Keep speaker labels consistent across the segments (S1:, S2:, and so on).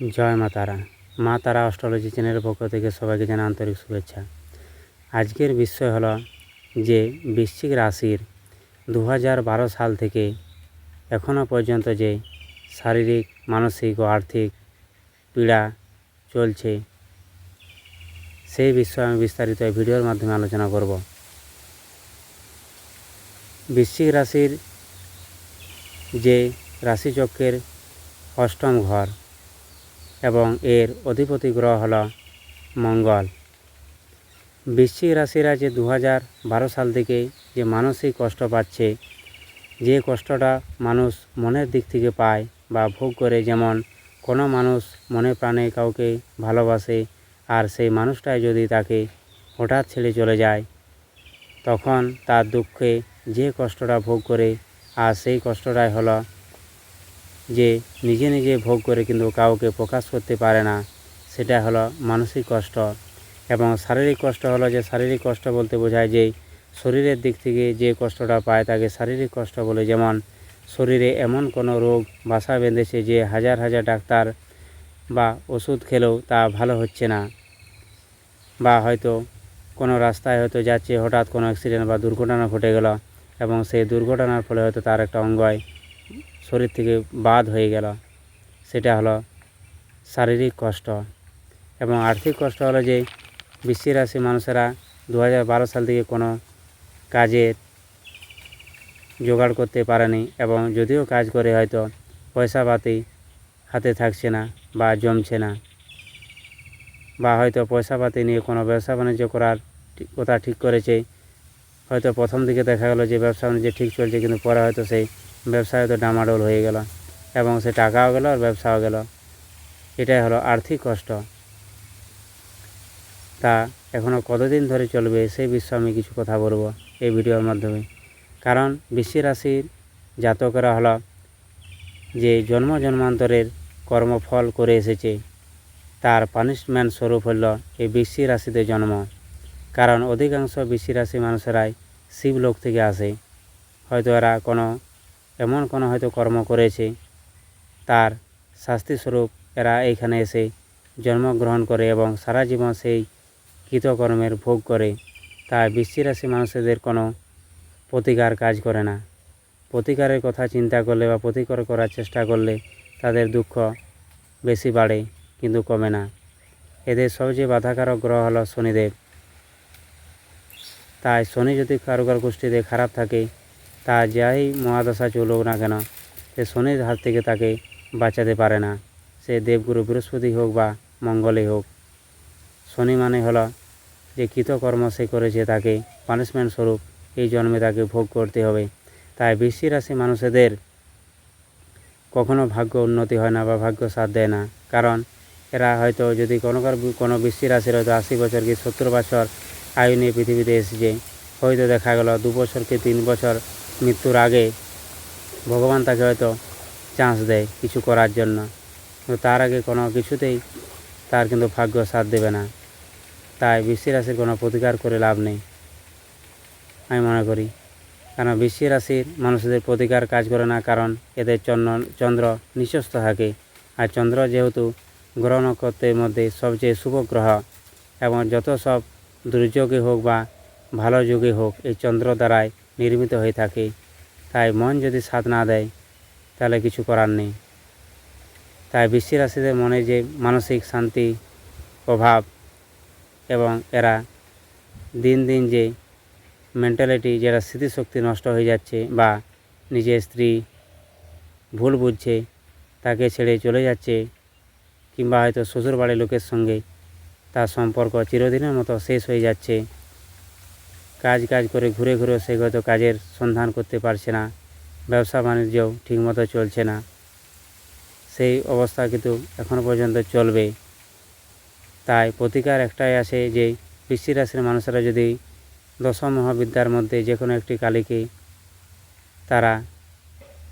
S1: জয় মা তারা। মা তারা অস্ট্রোলজি চ্যানেলের পক্ষ থেকে সবাইকে জানা আন্তরিক শুভেচ্ছা। আজকের বিষয় হলো যে বৃশ্চিক রাশির দু সাল থেকে এখনও পর্যন্ত যে শারীরিক, মানসিক ও আর্থিক পীড়া চলছে, সেই বিষয়ে আমি বিস্তারিত ভিডিওর মাধ্যমে আলোচনা করব। বৃশ্চিক রাশির যে রাশিচক্রের অষ্টম ঘর এবং এর অধিপতি গ্রহ হল মঙ্গল। বৃশ্চিক রাশিরা যে দু বারো সাল থেকে যে মানসিক কষ্ট পাচ্ছে, যে কষ্টটা মানুষ মনের দিক থেকে পায় বা ভোগ করে, যেমন কোনো মানুষ মনে প্রাণে কাউকে ভালোবাসে আর সেই মানুষটাই যদি তাকে হঠাৎ ছেড়ে চলে যায়, তখন তার দুঃখে যে কষ্টটা ভোগ করে আর সেই কষ্টটাই হলো যে নিজে নিজে ভোগ করে কিন্তু কাউকে প্রকাশ করতে পারে না, সেটা হলো মানসিক কষ্ট। এবং শারীরিক কষ্ট হলো যে শারীরিক কষ্ট বলতে বোঝায় যে শরীরের দিক থেকে যে কষ্টটা পায় তাকে শারীরিক কষ্ট বলে। যেমন শরীরে এমন কোনো রোগ বাসা বেঁধেছে যে হাজার হাজার ডাক্তার বা ওষুধ খেলেও তা ভালো হচ্ছে না। বা হয়তো কোনো রাস্তায় হয়তো যাচ্ছে, হঠাৎ কোনো অ্যাক্সিডেন্ট বা দুর্ঘটনা ঘটে গেল এবং সেই দুর্ঘটনার ফলে হয়তো তার একটা অঙ্গয় শরীর থেকে বাদ হয়ে গেল। সেটা হলো শারীরিক কষ্ট এবং আর্থিক কষ্ট হলো যে বৃশ্চিক রাশি মানুষেরা দু হাজার বারো সাল থেকে কোনো কাজের জোগাড় করতে পারেনি এবং যদিও কাজ করে হয়তো পয়সা পাতি হাতে থাকছে না বা জমছে না বা হয়তো পয়সা পাতি নিয়ে কোনো ব্যবসা বাণিজ্য করার কথা ঠিক করেছে। হয়তো প্রথম দিকে দেখা গেলো যে ব্যবসা বাণিজ্য ঠিক চলছে কিন্তু পরে হয়তো সেই ব্যবসা হয়তো ডামাডোল হয়ে গেল এবং সে টাকাও গেল আর ব্যবসাও গেল। এটাই হলো আর্থিক কষ্ট। তা এখনও কতদিন ধরে চলবে সেই বিষয়ে আমি কিছু কথা বলব এই ভিডিওর মাধ্যমে। কারণ বৃশ্চিক রাশির জাতকরা হলো যে জন্ম জন্মান্তরের কর্মফল করে এসেছে, তার পানিশমেন্ট স্বরূপ হল এই বিশ্ব রাশিতে জন্ম। কারণ অধিকাংশ বিশ্ব রাশি মানুষেরাই শিবলোক থেকে আসে। হয়তো এরা কোনো এমন কোনো হয়তো কর্ম করেছে, তার শাস্তিস্বরূপ এরা এইখানে এসে জন্মগ্রহণ করে এবং সারা জীবন সেই কৃতকর্মের ভোগ করে। তাই বৃশ্চিক রাশি মানুষদের কোনো প্রতিকার কাজ করে না। প্রতিকারের কথা চিন্তা করলে বা প্রতিকার করার চেষ্টা করলে তাদের দুঃখ বেশি বাড়ে কিন্তু কমে না। এদের সবচেয়ে বাধাকারক গ্রহ হলো শনিদেব। তাই শনি যদি কারুকার গোষ্ঠীতে খারাপ থাকে তা যাই মহাদশা চলুক না কেন, সে শনির হাত থেকে তাকে বাঁচাতে পারে না। সে দেবগুরু বৃহস্পতি হোক বা মঙ্গলেই হোক। শনি মানে হলো যে কৃতকর্ম সে করেছে তাকে পানিশমেন্ট স্বরূপ এই জন্মে তাকে ভোগ করতে হবে। তাই বৃশ্চিক রাশি মানুষদের কখনো ভাগ্য উন্নতি হয় না বা ভাগ্য সাথ দেয় না। কারণ এরা হয়তো যদি কোনো কোনো বৃশ্চিক রাশির হয়তো আশি বছর কি সত্তর বছর আয়ু নিয়ে পৃথিবীতে এসেছে, হয়তো দেখা গেল দু বছর কি তিন বছর মৃত্যুর আগে ভগবান তাকে হয়তো চান্স দেয় কিছু করার জন্য। কিন্তু তার আগে কোনো কিছুতেই তার কিন্তু ভাগ্য সাথ দেবে না। তাই বৃশ্চিক রাশির কোনো প্রতিকার করে লাভ নেই, আমি মনে করি। কারণ বৃশ্চিক রাশির মানুষদের প্রতিকার কাজ করে না, কারণ এদের চন্দ্র চন্দ্র নিচস্থ থাকে। আর চন্দ্র যেহেতু গ্রহ নক্ষত্রের মধ্যে সবচেয়ে শুভ গ্রহ, এবং যত সব দুর্যোগে হোক বা ভালো যুগে হোক, এই চন্দ্র দ্বারাই নির্মিত হয়ে থাকে। তাই মন যদি সাথ না দেয়, তাহলে কিছু করার নেই। তাই বৃশ্চিক রাশিদের মনে যে মানসিক শান্তি, প্রভাব এবং এরা দিন দিন যে মেন্টালিটি যেটা স্মৃতিশক্তি নষ্ট হয়ে যাচ্ছে বা নিজের স্ত্রী ভুল বুঝছে, তাকে ছেড়ে চলে যাচ্ছে কিংবা হয়তো শ্বশুরবাড়ির লোকের সঙ্গে তার সম্পর্ক চিরদিনের মতো শেষ হয়ে যাচ্ছে। কাজ কাজ করে ঘুরে ঘুরে সে হয়তো কাজের সন্ধান করতে পারছে না। ব্যবসা বাণিজ্যও ঠিকমতো চলছে না। সেই অবস্থা কিন্তু এখনও পর্যন্ত চলবে। তাই প্রতিকার একটাই আছে যে বৃশ্চিক রাশির মানুষেরা যদি দশম মহাবিদ্যার মধ্যে যে কোনো একটি কালীকে তারা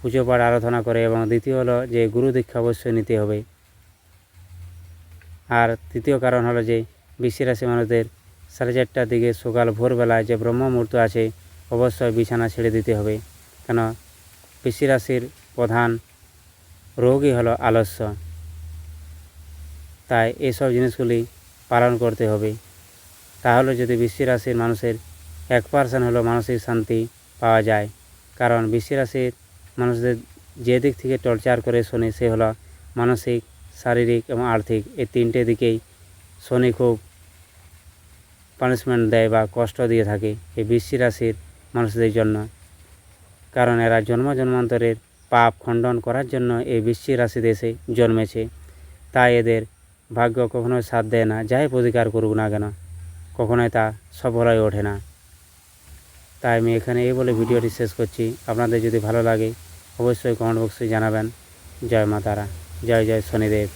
S1: পুজো পাঠ আরাধনা করে এবং দ্বিতীয় হলো যে, গুরু দীক্ষা অবশ্যই নিতে হবে। আর তৃতীয় কারণ হলো যে বৃশ্চিক রাশি মানুষদের সাড়ে চারটার দিকে সকাল ভোরবেলায় যে ব্রহ্ম মুহূর্ত আছে, অবশ্যই বিছানা ছেড়ে দিতে হবে। কেন? বৃশ্চিক রাশির প্রধান রোগই হলো আলস্য। তাই এইসব জিনিসগুলি পালন করতে হবে। তাহলে যদি বৃশ্চিক রাশির মানুষের এক পার্সেন্ট হলেও মানসিক শান্তি পাওয়া যায়। কারণ বৃশ্চিক রাশির মানুষদের যে দিক থেকে টর্চার করে শনি, সে হলো মানসিক, শারীরিক এবং আর্থিক। এই তিনটে দিকেই শনি খুব পানিশমেন্ট দেয় বা কষ্ট দিয়ে থাকে এই বৃশ্চিক রাশির মানুষদের জন্য। কারণ এরা জন্ম জন্মান্তরের পাপ খণ্ডন করার জন্য এই বৃশ্চিক রাশিতে এসে জন্মেছে। তাই এদের ভাগ্য কখনোই সাথ দেয় না, যাই প্রতিকার করুক না কেন, কখনোই তা সফল হয়ে ওঠে না। তাই আমি এখানে এই বলে ভিডিওটি শেষ করছি। আপনাদের যদি ভালো লাগে, অবশ্যই কমেন্ট বক্সে জানাবেন। জয় মাতারা জয় জয় শনিদেব।